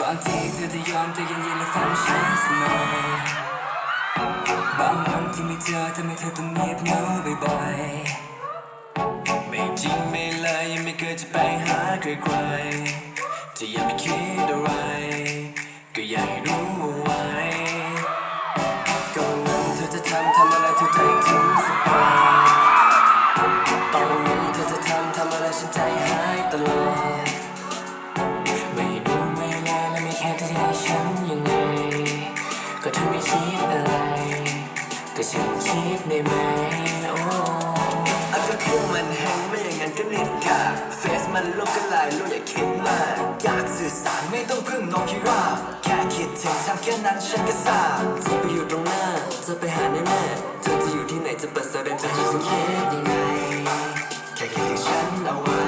บางทีเธอจะยอมใจเย็นๆและฟังฉันสักหน่อยบางวันที่ไม่เจอทำให้เธอต้องเงียบเหงาบ่อยๆไม่จริงไม่เลยยังไม่เคยจะไปหาใครๆจะอย่าไปคิดอะไรก็อยากรู้ไว นิดได้โอ้อาจจะพวกมันแห้งไม่อย่างนั้นก็เน็ตกากเฟซมันลบก็ลายโลอย่าคิดมากอยากสื่อสารไม่ต้องพึ่งนกพิราบแค่คิดถึงทำแค่นั้นฉันก็ทราบจะไปอยู่ตรงหน้าจะไปหาแน่ๆเธอจะอยู่ที่ไหนจะเปิดแสดงจะให้ฉันคิดยังไงแค่คิดถึงฉันเอาไว้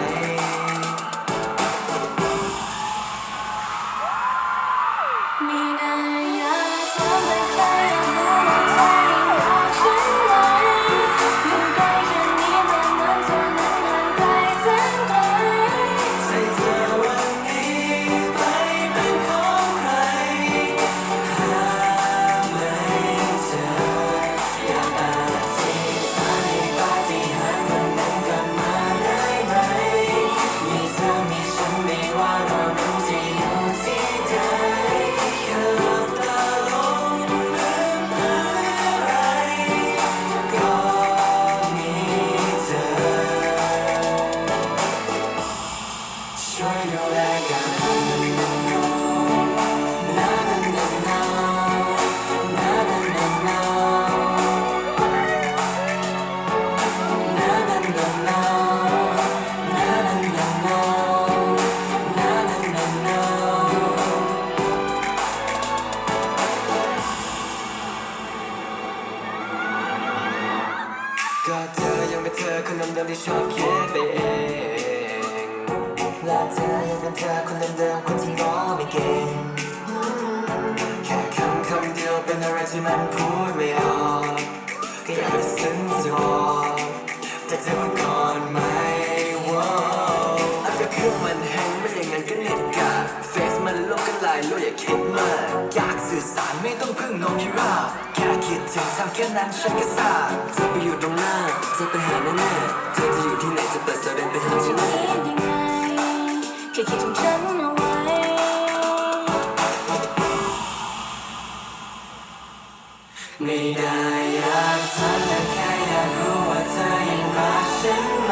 มี未来 ก็เธอยังเป็นเธอคนเดิมๆที่ชอบคิดไปเอง และเธอยังเป็นเธอคนเดิมๆคนที่ง้อไม่เก่งแค่คำคำเดียวเป็นอะไรที่มันพูดไม่ออกก็อยากจะซึ้งจะบอแต่เธอพูดก่อนไหมว่าอาจจะเครื่องมันแห้งไม่อย่างนั้นก็เน็ตกาเฟซมันลบกันลายโลอย่าคิดมากอยากสื่อสารไม่ต้องพึ่งโนคิราแค่คิดถึงทำแค่นั้นฉันก็ทราบเธอไปอยู่ตรงหน้าเธอไปหาแน่ๆเธอจะอยู่ที่ไหนจะเปิดเซเว่นไปหา ไม่ได้อยากถามแต่แค่อยากรู้ว่าเธอยังรักฉันไหม